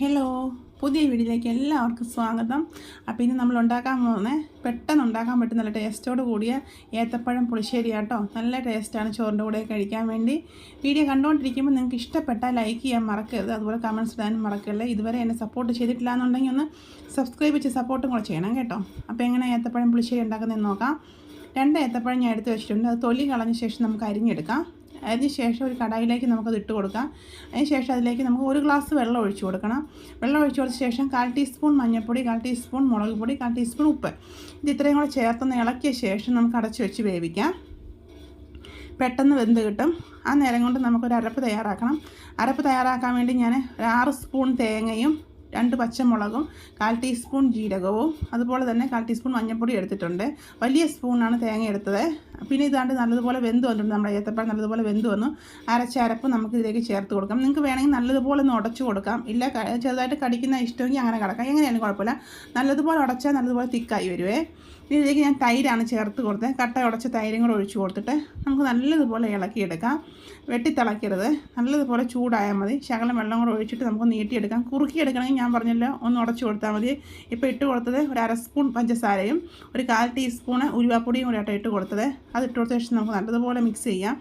Hello പുതിയ വീഡിയോയിലേക്ക് എല്ലാവർക്കും സ്വാഗതം. അപ്പോൾ ഇനി നമ്മൾ ഉണ്ടാക്കാൻ പോകുന്നത് പെട്ടെന്ന് ഉണ്ടാക്കാൻ പറ്റുന്ന നല്ല ടേസ്റ്റോട് കൂടിയ ഏത്തപ്പഴം പുളിശ്ശേരി കേട്ടോ നല്ല ടേസ്റ്റാണ് ചോറിന്റെ കൂടെ കഴിക്കാൻ വേണ്ടി. വീഡിയോ കണ്ടുകൊണ്ടിരിക്കുമ്പോൾ നിങ്ങൾക്ക് ഇഷ്ടപ്പെട്ടാൽ ലൈക്ക് ചെയ്യാൻ മറക്കരുത്. അതുപോലെ കമൻസ് ഇടാനും മറക്കരുത്. ഇതുവരെ എന്നെ സപ്പോർട്ട് ചെയ്തിട്ടില്ല എന്നുണ്ടെങ്കിൽ ഒന്ന് സബ്സ്ക്രൈബ് ചെയ്ത് സപ്പോർട്ടും കൂടെ ചെയ്യണം കേട്ടോ. അപ്പോൾ എങ്ങനെ ഏത്തപ്പഴം പുളിശ്ശേരി ഉണ്ടാക്കുന്നതെന്ന് നോക്കാം. രണ്ട് ഏത്തപ്പഴം ഞാൻ എടുത്ത് വെച്ചിട്ടുണ്ട്. അത് തൊലി കളഞ്ഞ ശേഷം നമുക്ക് അരിഞ്ഞെടുക്കാം. അതിന് ശേഷം ഒരു കടായിലേക്ക് നമുക്കത് ഇട്ട് കൊടുക്കാം. അതിന് ശേഷം അതിലേക്ക് നമുക്ക് ഒരു ഗ്ലാസ് വെള്ളം ഒഴിച്ചു കൊടുക്കണം. വെള്ളം ഒഴിച്ചു കൊടുത്ത ശേഷം കാൽ ടീസ്പൂൺ മഞ്ഞൾപ്പൊടി കാൽ ടീസ്പൂൺ മുളക് പൊടി കാൽ ടീസ്പൂൺ ഉപ്പ്. ഇത് ഇത്രയും കൂടെ ചേർത്തൊന്ന് ഇളക്കിയ ശേഷം നമുക്ക് അടച്ചു വെച്ച് വേവിക്കാം. പെട്ടെന്ന് വെന്ത് കിട്ടും. ആ നേരം കൊണ്ട് നമുക്കൊരു അരപ്പ് തയ്യാറാക്കണം. അരപ്പ് തയ്യാറാക്കാൻ വേണ്ടി ഞാൻ ഒരു ആറ് സ്പൂൺ തേങ്ങയും രണ്ട് പച്ചമുളകും കാൽ ടീസ്പൂൺ ജീരകവും അതുപോലെ തന്നെ കാൽ ടീസ്പൂൺ മഞ്ഞൾപ്പൊടി എടുത്തിട്ടുണ്ട്. വലിയ സ്പൂണാണ് തേങ്ങ എടുത്തത്. പിന്നെ ഇതാണ്ട് നല്ലതുപോലെ വെന്ത് വന്നിട്ടുണ്ട്. നമ്മുടെ ഏത്തപ്പഴം നല്ലതുപോലെ വെന്ത് വന്നു. അരച്ചരപ്പ് നമുക്ക് ഇതിലേക്ക് ചേർത്ത് കൊടുക്കാം. നിങ്ങൾക്ക് വേണമെങ്കിൽ നല്ലതുപോലെ ഒന്ന് ഉടച്ചു കൊടുക്കാം. ഇല്ല ചെറുതായിട്ട് കടിക്കുന്ന ഇഷ്ടമെങ്കിൽ അങ്ങനെ കിടക്കാം. എങ്ങനെയാലും കുഴപ്പമില്ല. നല്ലതുപോലെ ഉടച്ചാൽ നല്ലതുപോലെ തിക്കായി വരുവേ. ഇതിലേക്ക് ഞാൻ തൈരാണ് ചേർത്ത് കൊടുത്തത്. കട്ട ഉടച്ച തൈരും കൂടെ ഒഴിച്ചു കൊടുത്തിട്ട് നമുക്ക് നല്ലതുപോലെ ഇളക്കിയെടുക്കാം. വെട്ടിത്തിളക്കരുത്. നല്ലതുപോലെ ചൂടായാൽ മതി. ശകലം വെള്ളം കൂടെ ഒഴിച്ചിട്ട് നമുക്ക് നീട്ടിയെടുക്കാം. കുറുക്കിയെടുക്കണമെങ്കിൽ ഞാൻ പറഞ്ഞല്ലോ. ഒന്ന് ഉടച്ചു കൊടുത്താൽ മതി. ഇപ്പോൾ ഇട്ട് കൊടുത്തത് ഒരു അര സ്പൂൺ പഞ്ചസാരയും ഒരു കാൽ ടീസ്പൂണ് ഉരുവാപ്പൊടിയും കൂടെ ആയിട്ട് ഇട്ട് കൊടുത്തത്. അത് ഇട്ട് കൊടുത്ത ശേഷം നമുക്ക് നല്ലതുപോലെ മിക്സ് ചെയ്യാം.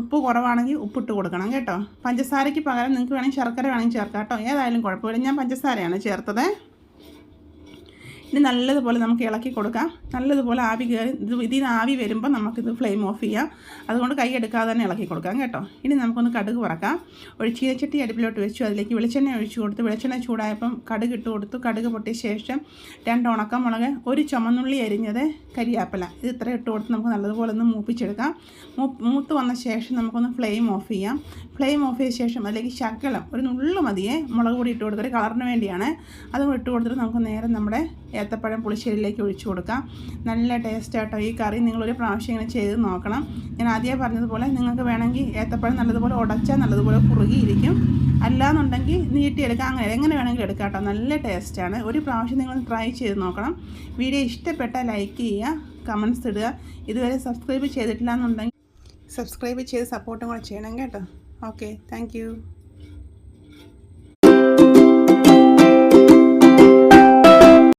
ഉപ്പ് കുറവാണെങ്കിൽ ഉപ്പ് ഉപ്പിട്ട് കൊടുക്കണം കേട്ടോ. പഞ്ചസാരയ്ക്ക് പകരം നിങ്ങൾക്ക് വേണമെങ്കിൽ ശർക്കര വേണമെങ്കിൽ ചേർക്കാം കേട്ടോ. ഏതായാലും കുഴപ്പമില്ല. ഞാൻ പഞ്ചസാരയാണ് ചേർത്തത്. ഇനി നല്ലതുപോലെ നമുക്ക് ഇളക്കി കൊടുക്കാം. നല്ലതുപോലെ ആവി കയറി ഇത് ഇതിൽ നിന്ന് ആവി വരുമ്പോൾ നമുക്കിത് ഫ്ലെയിം ഓഫ് ചെയ്യാം. അതുകൊണ്ട് കൈ എടുക്കാതെ തന്നെ ഇളക്കി കൊടുക്കാം കേട്ടോ. ഇനി നമുക്കൊന്ന് കടുക് വറക്കാം. ഒരു ചീനച്ചട്ടി അടുപ്പിലോട്ട് വെച്ചു. അതിലേക്ക് വെളിച്ചെണ്ണ ഒഴിച്ചു കൊടുത്ത്. വെളിച്ചെണ്ണ ചൂടായപ്പം കടുക് ഇട്ട് കൊടുത്തു. കടുക് പൊട്ടിയ ശേഷം രണ്ട് ഉണക്കമുളക് ഒരു ചുമന്നുള്ളി അരിഞ്ഞത് കരിയാപ്പില. ഇത് ഇത്ര ഇട്ട് കൊടുത്ത് നമുക്ക് നല്ലതുപോലെ ഒന്ന് മൂപ്പിച്ചെടുക്കാം. മൂത്ത് വന്ന ശേഷം നമുക്കൊന്ന് ഫ്ലെയിം ഓഫ് ചെയ്യാം. ഫ്ലെയിം ഓഫ് ചെയ്ത ശേഷം അതിലേക്ക് ശകലം ഒരു നുള്ളു മതിയെ മുളക് പൊടി ഇട്ട് കൊടുത്തൊരു കളറിന് വേണ്ടിയാണ്. അതും ഇട്ട് കൊടുത്തിട്ട് നമുക്ക് നേരെ നമ്മുടെ ഏത്തപ്പഴം പുളിശ്ശേരിയിലേക്ക് ഒഴിച്ചു കൊടുക്കാം. നല്ല ടേസ്റ്റ് ഈ കറി. നിങ്ങളൊരു പ്രാവശ്യം ഇങ്ങനെ ചെയ്ത് നോക്കണം. ഞാൻ ആദ്യമേ പറഞ്ഞതുപോലെ നിങ്ങൾക്ക് വേണമെങ്കിൽ ഏത്തപ്പഴം നല്ലതുപോലെ ഉടച്ചാൽ നല്ലതുപോലെ കുറുകിയിരിക്കും. അല്ലാന്നുണ്ടെങ്കിൽ നീട്ടിയെടുക്കാം. അങ്ങനെ എങ്ങനെ വേണമെങ്കിലും എടുക്കാം കേട്ടോ. നല്ല ടേസ്റ്റാണ് ഒരു പ്രാവശ്യം നിങ്ങൾ ട്രൈ ചെയ്ത് നോക്കണം. വീഡിയോ ഇഷ്ടപ്പെട്ടാൽ ലൈക്ക് ചെയ്യുക കമൻസ് ഇടുക. ഇതുവരെ സബ്സ്ക്രൈബ് ചെയ്തിട്ടില്ല എന്നുണ്ടെങ്കിൽ സബ്സ്ക്രൈബ് ചെയ്ത് സപ്പോർട്ടും കൂടെ ചെയ്യണം കേട്ടോ. Okay thank